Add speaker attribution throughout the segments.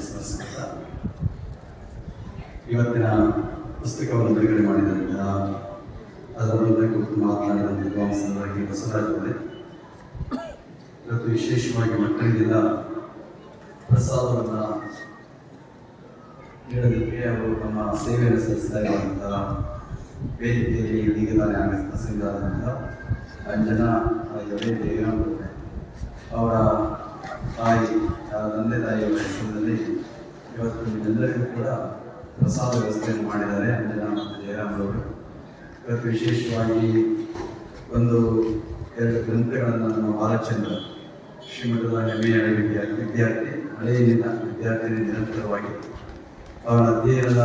Speaker 1: ಸ್ಮರಿಸುತ್ತಾ ಇವತ್ತಿನ ಪುಸ್ತಕವನ್ನು ಬಿಡುಗಡೆ ಮಾಡಿದಂತಹ ಅದರ ಬಗ್ಗೆ ಕುರಿತು ಮಾತನಾಡಿದ ವಿದ್ವಾಂಸರಾಗಿ ಬಸವರಾಜವರೇ ಇವತ್ತು ವಿಶೇಷವಾಗಿ ಮಕ್ಕಳಿಗೆಲ್ಲ ಪ್ರಸಾದವನ್ನು ನೀಡೋದಕ್ಕೆ ಅವರು ತಮ್ಮ ಸೇವೆಯನ್ನು ಸಲ್ಲಿಸ್ತಾ ಇರುವಂತಹ ವೇದಿಕೆಯಲ್ಲಿ ಈಗ ತಾನೇ ಪ್ರಸಿದ್ಧ ಪ್ರಸಂಗರಾದಂತಹ ಅಂಜನಾ ಅವರ ತಾಯಿ ತಂದೆ ತಾಯಿಯವರ ಹೆಸರಿನಲ್ಲಿ ಇವತ್ತು ನಿಮ್ಮೆಲ್ಲರಿಗೂ ಕೂಡ ಪ್ರಸಾದ ವ್ಯವಸ್ಥೆಯನ್ನು ಮಾಡಿದ್ದಾರೆ. ಅಂಜನಾ ಮತ್ತು ಜಯರಾಮ್ ಅವರು. ಇವತ್ತು ವಿಶೇಷವಾಗಿ ಒಂದು ಎರಡು ಗ್ರಂಥಗಳನ್ನು ನಮ್ಮ ಬಾಲಚಂದ್ರ ಶ್ರೀಮಠದ ಹೆಮ್ಮೆಯ ವಿದ್ಯಾರ್ಥಿ ವಿದ್ಯಾರ್ಥಿ, ಹಳೆಯಲ್ಲಿನ ವಿದ್ಯಾರ್ಥಿ ನಿರಂತರವಾಗಿ ಅವರ ಅಧ್ಯಯನದ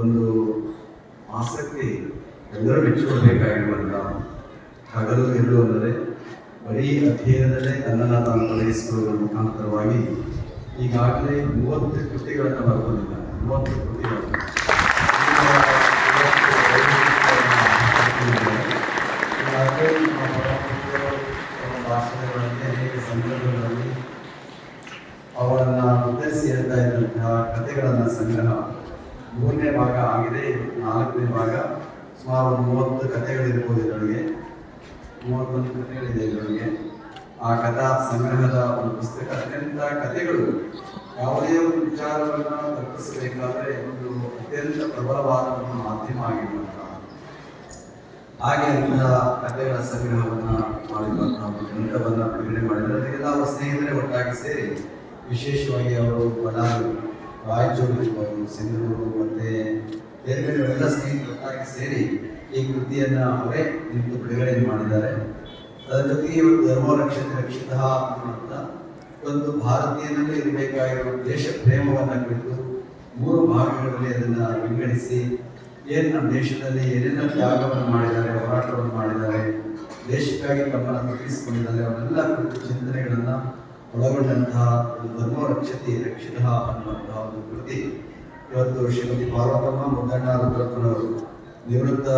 Speaker 1: ಒಂದು ಆಸಕ್ತಿ ಎಲ್ಲರೂ ಮೆಚ್ಚಿಕೊಳ್ಬೇಕಾಗಿರುವಂಥ ಹಗಲು ಇರಲು ಅಂದರೆ ಬರೀ ಅಧ್ಯಯನದಲ್ಲೇ ತನ್ನನ್ನು ತಾನು ತೊಡಗಿಸಿಕೊಳ್ಳುವ ಮುಖಾಂತರವಾಗಿ ಈಗಾಗಲೇ ಮೂವತ್ತು ಕೃತಿಗಳನ್ನು ಬರ್ಕೊಂಡಿದ್ದಾರೆ ಮೂವತ್ತು ತಮ್ಮ ಭಾಷಣಗಳಲ್ಲಿ ಅನೇಕ ಸಂದರ್ಭಗಳಲ್ಲಿ ಅವರನ್ನು ಉದ್ದೇಶಿಸಿ ಹೇಳ್ತಾ ಇದ್ದಂತಹ ಕಥೆಗಳನ್ನು ಸಂಗ್ರಹ ಮೂರನೇ ಭಾಗ ಆಗಿದೆ, ನಾಲ್ಕನೇ ಭಾಗ. ಸುಮಾರು ಮೂವತ್ತು ಕಥೆಗಳಿರ್ಬೋದು ಇದರೊಳಗೆ ಮೂವತ್ತೊಂದು ಕಥೆಗಳಿದೆ ಇದರೊಳಗೆ ಆ ಕಥಾ ಸಂಗ್ರಹದ ಒಂದು ಪುಸ್ತಕ ಅತ್ಯಂತ ಕಥೆಗಳು. ಯಾವುದೇ ಒಂದು ವಿಚಾರವನ್ನು ತಪ್ಪಿಸಬೇಕಾದ್ರೆ ಒಂದು ಅತ್ಯಂತ ಪ್ರಬಲವಾದ ಒಂದು ಮಾಧ್ಯಮ ಆಗಿರುವಂತಹ ಹಾಗೆ ಅಂತಹ ಕಥೆಗಳ ಸಂಗ್ರಹವನ್ನು ಮಾಡಿರುವಂತಹ ಒಂದು ಗ್ರಂಥವನ್ನು ಬಿಡುಗಡೆ ಮಾಡಿದ್ರೆ ಅದಕ್ಕೆ ಅವರ ಸ್ನೇಹಿತರೆ ಒಟ್ಟಾಗಿ ಸೇರಿ ವಿಶೇಷವಾಗಿ ಅವರು ಬಳ್ಳಾರಿ ರಾಯಚೂರು, ಸಿಂಧೂರು, ಮತ್ತೆ ಬೇರೆ ಬೇರೆ ಎಲ್ಲ ಸ್ನೇಹಿತರು ಒಟ್ಟಾಗಿ ಸೇರಿ ಈ ಕೃತಿಯನ್ನು ಅವರೇ ನಿಮ್ಮ ಬಿಡುಗಡೆ ಮಾಡಿದ್ದಾರೆ. ಅದರ ಜೊತೆಗೆ ಒಂದು ಧರ್ಮ ರಕ್ಷತೆ ರಕ್ಷಿತ ಅನ್ನುವಂಥ ಒಂದು ಭಾರತೀಯನಲ್ಲಿ ಇರಬೇಕಾಗಿರುವ ದೇಶ ಪ್ರೇಮವನ್ನು ಕುರಿತು ಮೂರು ಭಾಗಗಳಲ್ಲಿ ಅದನ್ನು ವಿಂಗಡಿಸಿ ಏನು ನಮ್ಮ ದೇಶದಲ್ಲಿ ಏನೆಲ್ಲ ತ್ಯಾಗವನ್ನು ಮಾಡಿದ್ದಾರೆ, ಹೋರಾಟವನ್ನು ಮಾಡಿದ್ದಾರೆ, ದೇಶಕ್ಕಾಗಿ ತಮ್ಮನ್ನು ತೊಡಗಿಸಿಕೊಂಡಿದ್ದಾರೆ ಅವರೆಲ್ಲ ಕುರಿತು ಚಿಂತನೆಗಳನ್ನು ಒಳಗೊಂಡಂತಹ ಒಂದು ಧರ್ಮ ರಕ್ಷತೆ, ರಕ್ಷಿತ ಅನ್ನುವಂತಹ ಒಂದು ಕೃತಿ. ಇವತ್ತು ಶ್ರೀಮತಿ ಪಾರ್ವತಮ್ಮ ಮುದ್ದಣ್ಣ ರುದ್ರಪ್ಪನವರು ನಿವೃತ್ತ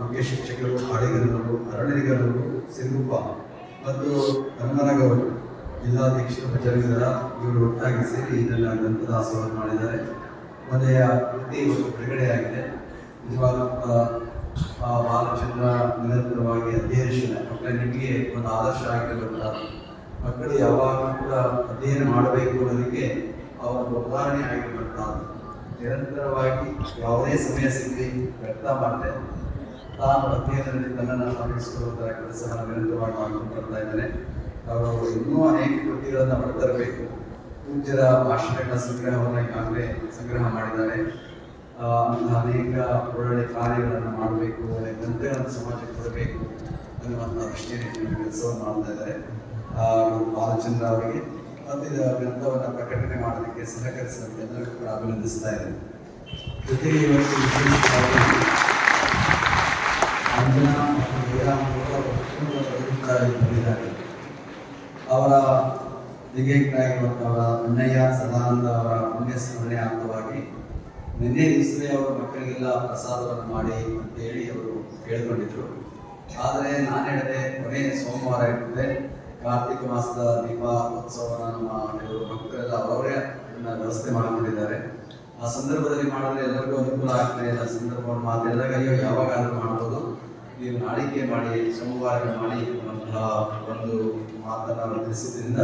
Speaker 1: ಮುಖ್ಯ ಶಿಕ್ಷಕರು ಹಾಡಿಗರವರು ಅರಣ್ಯಗರವರು ಸಿರುಗುಪ್ಪ ಮತ್ತು ಕನ್ನಡಗವರು ಜಿಲ್ಲಾಧ್ಯಕ್ಷರು ಪ್ರಚಾರಕರ ಇವರು ಒಟ್ಟಾಗಿ ಸೇರಿ ಇದನ್ನು ಗ್ರಂಥದಾಸವನ್ನು ಮಾಡಿದ್ದಾರೆ. ಮನೆಯ ಕೃತಿ ಇವತ್ತು ಬಿಡುಗಡೆಯಾಗಿದೆ. ನಿಜವಾದ ಆ, ಬಾಲಚಂದ್ರ ನಿರಂತರವಾಗಿ ಅಧ್ಯಯನಶೀಲ ಮಕ್ಕಳಿಗೆ ಒಂದು ಆದರ್ಶ ಆಗಿರುವಂತಹ ಮಕ್ಕಳು ಯಾವಾಗಲೂ ಕೂಡ ಅಧ್ಯಯನ ಮಾಡಬೇಕು ಅನ್ನೋದಕ್ಕೆ ಅವರ ಉದಾಹರಣೆ ಆಗಿರುವಂತಹ ನಿರಂತರವಾಗಿ ಯಾವುದೇ ಸಮಯ ಸಿಗಲಿ ವ್ಯರ್ಥ ಮಾಡದೆ ತಾನು ಅಧ್ಯಯನದಲ್ಲಿ ತನ್ನನ್ನು ಸಾಗಿಸಿಕೊಳ್ಳುವಂತಹ ಕೆಲಸವನ್ನು ನಿರಂತರವಾಗಿ ಮಾಡ್ಕೊಂಡು ಬರ್ತಾ ಇದ್ದಾರೆ ಅವರು ಇನ್ನೂ ಅನೇಕ ಕೃತಿಗಳನ್ನು ಹೊರತರಬೇಕು ಪೂಜ್ಯರ ಭಾಷಣಗಳ ಸಂಗ್ರಹವನ್ನು ಈಗಾಗಲೇ ಸಂಗ್ರಹ ಮಾಡಿದ್ದಾರೆ. ಅನೇಕ ಒಳ್ಳೊಳ್ಳೆ ಕಾರ್ಯಗಳನ್ನು ಮಾಡಬೇಕು, ಒಳ್ಳೆ ಗ್ರಂಥಗಳನ್ನು ಸಮಾಜಕ್ಕೆ ಕೊಡಬೇಕು ಅನ್ನುವಂಥ ದೃಷ್ಟಿಯಲ್ಲಿ ಕೆಲಸವನ್ನು ಮಾಡ್ತಾ ಇದ್ದಾರೆ. ಬಾಲಚಂದ್ರ ಅವರಿಗೆ ಮತ್ತು ಇದರ ಗ್ರಂಥವನ್ನು ಪ್ರಕಟಣೆ ಮಾಡಲಿಕ್ಕೆ ಸಹಕರಿಸಿದ ಎಲ್ಲರಿಗೂ ಕೂಡ ಅಭಿನಂದಿಸ್ತಾ ಇದ್ದೇನೆ. ಜೊತೆಗೆ ಇವತ್ತು ಅಂಜನಾ ಮತ್ತು ಜಯರಾಮ್ ಅವರ ಬಂದಿದ್ದಾರೆ. ಅವರ ಅಣ್ಣಯ್ಯ ಸದಾನಂದ ಅವರ ಪುಣ್ಯ ಸ್ಮರಣೆ ಅಂಗವಾಗಿ ನಿನ್ನೆ ದಿವಸವೇ ಅವರು ಮಕ್ಕಳಿಗೆಲ್ಲ ಪ್ರಸಾದವನ್ನು ಮಾಡಿ ಅಂತೇಳಿ ಅವರು ಕೇಳಿಕೊಂಡಿದ್ರು. ಆದರೆ ನಾನು ಹೇಳಿದೆ ಕೊನೆಯ ಸೋಮವಾರ ಇರ್ತದೆ. ಕಾರ್ತಿಕ ಮಾಸದ ದೀಪ ಉತ್ಸವನ ನಮ್ಮ ಕೆಲವು ಭಕ್ತರೆಲ್ಲ ಅವರವರೇ ವ್ಯವಸ್ಥೆ ಮಾಡಿಕೊಂಡಿದ್ದಾರೆ. ಆ ಸಂದರ್ಭದಲ್ಲಿ ಮಾಡಿದ್ರೆ ಎಲ್ಲರಿಗೂ ಅನುಕೂಲ ಆಗ್ತದೆ. ಆ ಸಂದರ್ಭವನ್ನು ಮಾತಾಡಿದಾಗ ಅಯ್ಯೋ ಯಾವಾಗಾದ್ರೂ ಮಾಡ್ಬೋದು. ನೀವು ನಾಳಿಕೆ ಮಾಡಿ ಸೋಮವಾರ ಮಾಡಿ ಅನ್ನುವಂತಹ ಒಂದು ಮಾತನ್ನು ತಿಳಿಸಿದ್ರಿಂದ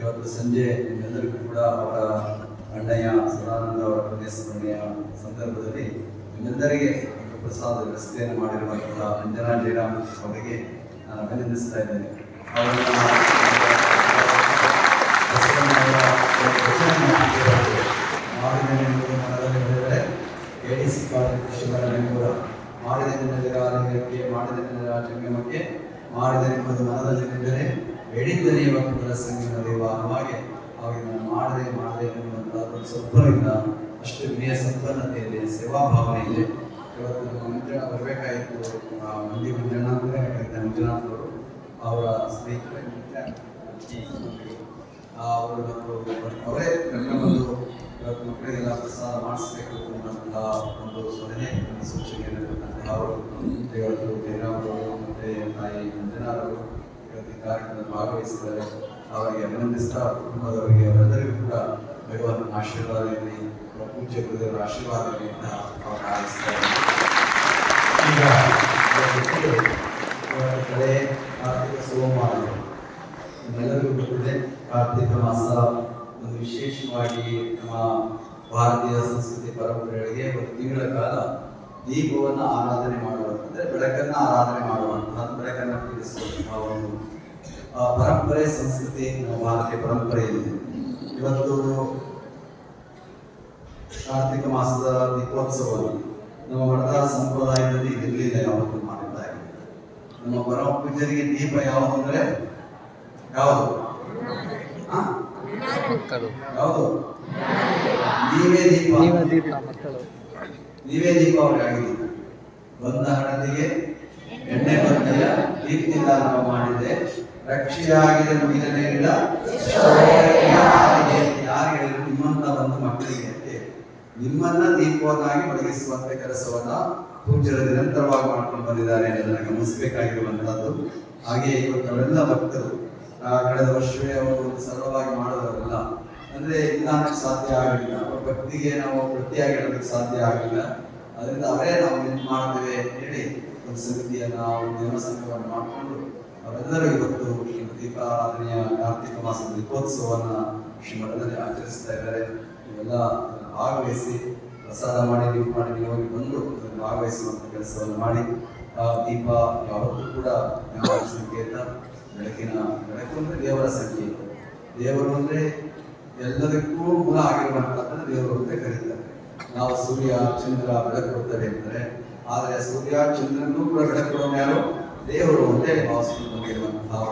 Speaker 1: ಇವತ್ತು ಸಂಜೆ ನಿಮ್ಮೆಲ್ಲರಿಗೂ ಕೂಡ ಅವರ ಅಣ್ಣಯ್ಯ ಸದಾನಂದ ಅವರ ಪುಣ್ಯಸ್ಮರಣೆಯ ಸಂದರ್ಭದಲ್ಲಿ ನಿಮ್ಮೆಲ್ಲರಿಗೆ ಪ್ರಸಾದ ವ್ಯವಸ್ಥೆಯನ್ನು ಮಾಡಿರುವಂತಹ ಅಂಜನಾ ಜಯರಾಮ್ ಅವರಿಗೆ ನಾನು ಅಭಿನಂದಿಸ್ತಾ ಇದ್ದೇನೆ. ಎಡಿಸಿ ಕಾಲೇಜು ಶಿವನ ಬೆಂಬಲ ಮಾಡಿದ ನಿನ್ನಲಿಂಗಕ್ಕೆ ಮಾಡಿದ ನಿನ್ನ ಜಂಗಮಕ್ಕೆ ಮಾಡಿದ ನಿಮ್ಮದು ಮನದಲ್ಲಿ ನಿಂದರೆ ಎಡಿದ್ದನೇ ಭಕ್ತರ ಸಂಗೀತ ದೇವ ಹಾಗೆ ಅವಾಗ ನಾನು ಮಾಡದೆ ಮಾಡದೆ ಒಂದು ಸ್ವಪ್ನವಿಲ್ಲ ಅಷ್ಟು ವಿನಯ ಸಂಪನ್ನತೆಯಲ್ಲಿ ಸೇವಾ ಭಾವನೆಯಲ್ಲಿ ಇವತ್ತು ಮಂಜುನಾಥ್ ಬರಬೇಕಾಯಿತು ಮಂದಿ ಮಂಜುನಾಥ್ ಮಂಜುನಾಥ್ ಅವರು ಅವರ ಸ್ನೇಹಿತರೆ ಆ, ಅವರು ಕರ್ಕೊಂಡ್ಬಂದು ಇವತ್ತು ಮಕ್ಕಳಿಗೆಲ್ಲ ಪ್ರಸಾದ ಮಾಡಿಸ್ಬೇಕು ಅನ್ನುವಂತಹ ಒಂದು ಸಲಹೆ ಒಂದು ಸೂಚನೆಯನ್ನು ಕೊಟ್ಟಂತಹ ಅವರು. ಇವತ್ತು ಮತ್ತೆ ತಾಯಿ ಮಂಜುನಾಥರು ಇವತ್ತು ಕಾರ್ಯಕ್ರಮದಲ್ಲಿ ಭಾಗವಹಿಸಿದ್ದಾರೆ. ಅವರಿಗೆ ಅಭಿನಂದಿಸ್ತಾ ಕುಟುಂಬದವರಿಗೆ ಅವರೆಲ್ಲರಿಗೂ ಕೂಡ ಭಗವಂತನ ಆಶೀರ್ವಾದ ಇರಲಿ ಪೂಜ್ಯ ಗುರುದೇವರ ಆಶೀರ್ವಾದ ಇರಲಿ ಅಂತ ಅವರು ಹಾರೈಸ್ತಾರೆ ಕಡೆ ಕಾರ್ತಿಕ ಸೋಮವಾರ. ನಿಮ್ಮೆಲ್ಲರಿಗೂ ಗೊತ್ತಿದೆ ಕಾರ್ತಿಕ ಮಾಸ. ಒಂದು ವಿಶೇಷವಾಗಿ ನಮ್ಮ ಭಾರತೀಯ ಸಂಸ್ಕೃತಿ ಪರಂಪರೆಗಳಿಗೆ ಒಂದು ತಿಂಗಳ ಕಾಲ ದೀಪವನ್ನು ಆರಾಧನೆ ಮಾಡುವಂಥ ಅಂದರೆ ಬೆಳಕನ್ನು ಆರಾಧನೆ ಮಾಡುವಂತಹ, ಬೆಳಕನ್ನು ತಿಳಿಸುವಂತಹ ಒಂದು ಪರಂಪರೆ ಸಂಸ್ಕೃತಿ ನಮ್ಮ ಭಾರತೀಯ ಪರಂಪರೆಯಲ್ಲಿದೆ ಇವತ್ತು ಕಾರ್ತಿಕ ಮಾಸದ ದೀಪೋತ್ಸವ. ನಮ್ಮ ಮಠದ ಸಂಪ್ರದಾಯದಲ್ಲಿ ಇರಲಿಲ್ಲ ಯಾವತ್ತು. ನಮ್ಮ ಪರಮ ಪೂಜ್ಯರಿಗೆ ದೀಪ ಯಾವುದು ಅಂದ್ರೆ ಯಾವುದು? ಯಾವುದು? ನೀವೇ ದೀಪ.
Speaker 2: ನೀವ ದೀಪ ಮಕ್ಕಳು.
Speaker 1: ನೀವೇ ದೀಪ ಅವ್ರಿಗಾಗಿದೆ ಬಂದ ಹಣದಿಗೆ ಎಣ್ಣೆ ಬಂದಿಲ್ಲ ದೀಪ್ತಿ ದಾನ ಮಾಡಿದೆ ರಕ್ಷೆಯಾಗಿದೆ ಮುಗಿದನೇರಿಲ್ಲ ಯಾರಿಗೆ ಯಾರು ಹೇಳಿದ್ರು? ನಿಮ್ಮಂತ ಬಂದು ಮಕ್ಕಳಿಗೆ ನಿಮ್ಮನ್ನ ದೀಪವನ್ನಾಗಿ ಒದಗಿಸುವಂತೆ ಕೆಲಸವನ್ನ ಪೂಜ್ಯರು ನಿರಂತರವಾಗಿ ಮಾಡ್ಕೊಂಡು ಬಂದಿದ್ದಾರೆ ಅನ್ನೋದನ್ನ ಗಮನಿಸಬೇಕಾಗಿರುವಂತಹದ್ದು. ಹಾಗೆ ಇವತ್ತು ಅವರೆಲ್ಲ ಭಕ್ತರು ಕಳೆದ ವರ್ಷವೇ ಅವರು ಸರಳವಾಗಿ ಮಾಡೋದವರೆಲ್ಲ ಅಂದ್ರೆ ನಿಧಾನಕ್ಕೆ ಸಾಧ್ಯ ಆಗಲಿಲ್ಲ. ಅವ್ರ ಭಕ್ತಿಗೆ ನಾವು ವೃತ್ತಿಯಾಗಿ ಹೇಳೋದಕ್ಕೆ ಸಾಧ್ಯ ಆಗಲಿಲ್ಲ. ಅದರಿಂದ ಅವರೇ ನಾವು ಏನು ಮಾಡ್ತೇವೆ ಹೇಳಿ ಒಂದು ಸಮಿತಿಯನ್ನ, ಒಂದು ದೇವಸ್ಥಾನವನ್ನು ಮಾಡಿಕೊಂಡು ಅವರೆಲ್ಲರೂ ಇವತ್ತು ದೀಪಾರಾಧನೆಯ ಕಾರ್ತಿಕ ಮಾಸದ ದೀಪೋತ್ಸವವನ್ನ ಶ್ರೀಮಠದಲ್ಲಿ ಆಚರಿಸ್ತಾ ಇದ್ದಾರೆ. ಇವೆಲ್ಲ ಭಾಗವಹಿಸಿ ಪ್ರಸಾದ ಮಾಡಿ ನೀವು ಹೋಗಿ ಬಂದು ಭಾಗವಹಿಸುವಂತ ಕೆಲಸವನ್ನು ಮಾಡಿ ದೀಪ ಯಾವತ್ತೂ ಕೂಡ ಜ್ಞಾನದ ಸಂಕೇತ, ಬೆಳಕಿನ ಬೆಳಕು ಅಂದ್ರೆ ದೇವರ ಸಂಕೇತ. ದೇವರು ಅಂದ್ರೆ ಎಲ್ಲದಕ್ಕೂ ಮೂಲ ಆಗಿರುವಂತಹದ್ದನ್ನು ದೇವರು ಅಂತ ಕರೀತಾರೆ. ನಾವು ಸೂರ್ಯ, ಚಂದ್ರ ಬೆಳಕು ಕೊಡ್ತಾರೆ ಅಂತಾರೆ ಆದರೆ ಸೂರ್ಯ, ಚಂದ್ರನೂ ಕೂಡ ಬೆಳಕು ಯಾರು? ದೇವರು ಅಂತ ಭಾವಿಸಿಕೊಂಡಿರುವಂತಹ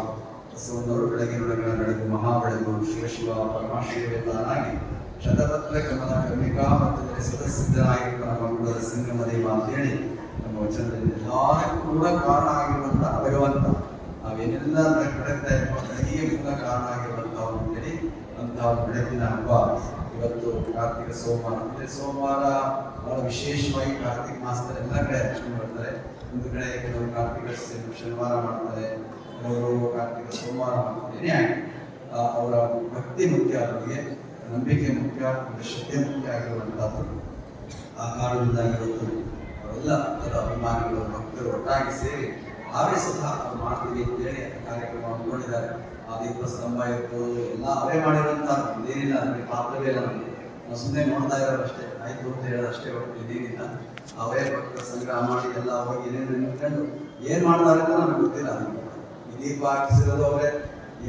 Speaker 1: ಬಸವಣ್ಣವರು ಬೆಳಗಿನ ಬೆಳಗಿನ ಬೆಳಕು ಮಹಾ ಬೆಳಕು ಶಿವಶಿವ ಪರಮಾಶಿವೇತನಾಗಿ ಶತಪತ್ರ ಕಮಲ ಕಮಿಕಾ ಮತ್ತು ಸದಸ್ಯರಾಗಿರುವ ನಮ್ಮ ಕುಲದ ಹೇಳಿ ನಮ್ಮ ವಚನದಲ್ಲಿ ಕೂಡ ಕಾರಣ ಆಗಿರುವಂತಹ ಭಗವಂತ. ನಾವೇನೆಲ್ಲ ಕಡೆತಾ ಇರುವ ಹೀಗೆ ಮೂಲ ಕಾರಣ ಆಗಿರುವಂತಹ ಅಂತೇಳಿ ಅಂತಹ ಬೆಳಕಿನ ಹಬ್ಬ. ಇವತ್ತು ಕಾರ್ತಿಕ ಸೋಮವಾರ, ಅಂದ್ರೆ ಸೋಮವಾರ ಬಹಳ ವಿಶೇಷವಾಗಿ ಕಾರ್ತಿಕ ಮಾಸದಲ್ಲಿ ಎಲ್ಲ ಕಡೆ ಆಚರಣೆ ಮಾಡ್ತಾರೆ. ಒಂದು ಕಡೆ ಕೆಲವರು ಕಾರ್ತಿಕ ಶನಿವಾರ ಮಾಡ್ತಾರೆ, ಕೆಲವರು ಕಾರ್ತಿಕ ಸೋಮವಾರ ಮಾಡ್ತಾರೆ. ಅವರ ಭಕ್ತಿ ಮುಖ್ಯ ಅವರಿಗೆ. ನಂಬಿಕೆ ಮುಖ್ಯ ಒಂದು ಶ್ರದ್ಧೆ ಮುಖ್ಯ ಆಗಿರುವಂಥದ್ದು. ಆ ಕಾರಣದಿಂದಾಗಿ ಇವತ್ತು ಅವರೆಲ್ಲ ಅದರ ಅಭಿಮಾನಿಗಳು, ಭಕ್ತರು ಒಟ್ಟಾಗಿ ಸೇರಿ ನಾವೇ ಸ್ವತಃ ಅವ್ರು ಮಾಡ್ತೀವಿ ಅಂತೇಳಿ ಆ ಕಾರ್ಯಕ್ರಮ ಹಮ್ಮಿಕೊಂಡಿದ್ದಾರೆ ಆ ದೀಪ ಸ್ತಂಭ ಇರ್ಬೋದು, ಎಲ್ಲ ಅವೇ ಮಾಡಿರುವಂಥ ಇದೇನಿಲ್ಲ ನಮಗೆ ಪಾತ್ರವೇ ಇಲ್ಲ ನಮಗೆ. ನಾವು ಸುಮ್ಮನೆ ನೋಡ್ತಾ ಇರೋರು ಅಷ್ಟೇ, ಆಯ್ತು ಅಂತ ಹೇಳೋದು ಅಷ್ಟೇ ಹೊರತು ಇದೇನಿಲ್ಲ ಅವೇ ಭಕ್ತ ಸಂಗ್ರಹ ಮಾಡಿ ಎಲ್ಲ ಹೋಗಿ ಏನೇನು ನಿಂತ್ಕೊಂಡು ಏನು ಮಾಡ್ತಾರೆ ಅಂತ ನಮ್ಗೆ ಗೊತ್ತಿಲ್ಲ. ನಮ್ಗೆ. ಈ ದೀಪ ಹಾಕಿಸಿರೋದು ಅವರೇ,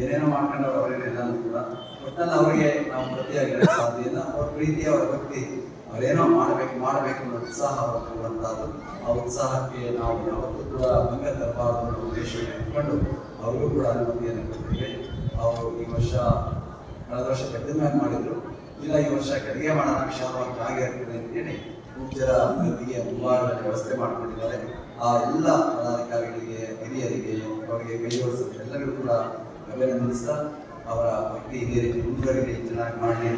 Speaker 1: ಏನೇನೋ ಮಾಡ್ಕೊಂಡವ್ರು ಅವರೇನಿಲ್ಲ ಕೂಡ. ಒಟ್ಟಲ್ಲಿ ಅವರಿಗೆ ನಾವು ಪ್ರತಿಯಾಗಿ ಹೇಳಕ್ ಸಾಧ್ಯ ಇಲ್ಲ ಅವ್ರ ಪ್ರೀತಿ, ಅವರ ಭಕ್ತಿ ಅವರೇನೋ ಮಾಡಬೇಕು ಮಾಡಬೇಕು ಅನ್ನೋ ಉತ್ಸಾಹ ಅವರಲ್ಲಿರುವಂತಹದ್ದು ಆ ಉತ್ಸಾಹಕ್ಕೆ ನಾವು ಯಾವತ್ತೂ ಕೂಡ ಭಂಗ ತರಬಾರದು ಅನ್ನೋ ಉದ್ದೇಶವನ್ನು ಇಟ್ಕೊಂಡು ಅವರಿಗೂ ಕೂಡ ಅನುಮತಿಯನ್ನು ಕೊಟ್ಟಿದ್ದೇವೆ ಅವರು ಈ ವರ್ಷ ಕಳೆದ ವರ್ಷ ಕಡಿಮೆ ಮಾಡಿದ್ರು. ಇಲ್ಲ, ಈ ವರ್ಷ ಕಡಿಗೆ ಮಾಡೋಣ, ವಿಶಾಲವಾಗಿ ಹಾಗೆ ಇರ್ತದೆ ಅಂತೇಳಿ ಪೂಜ್ಯರ ಅಭಿವೃದ್ಧಿಗೆ ಮುಂಭಾಗದಲ್ಲಿ ವ್ಯವಸ್ಥೆ ಮಾಡಿಕೊಂಡಿದ್ದಾರೆ. ಆ ಎಲ್ಲ ಪದಾಧಿಕಾರಿಗಳಿಗೆ, ಹಿರಿಯರಿಗೆ, ಅವರಿಗೆ ಕೈಗೊಳಿಸಿದ ಎಲ್ಲರಿಗೂ ಕೂಡ ಅಭಿನಂದಿಸ್ತಾ ಅವರ ಭಕ್ತಿ ಇದೇ ರೀತಿ ಮುಂದುವರಿಕೆ ಚೆನ್ನಾಗಿ ಮಾಡಲಿ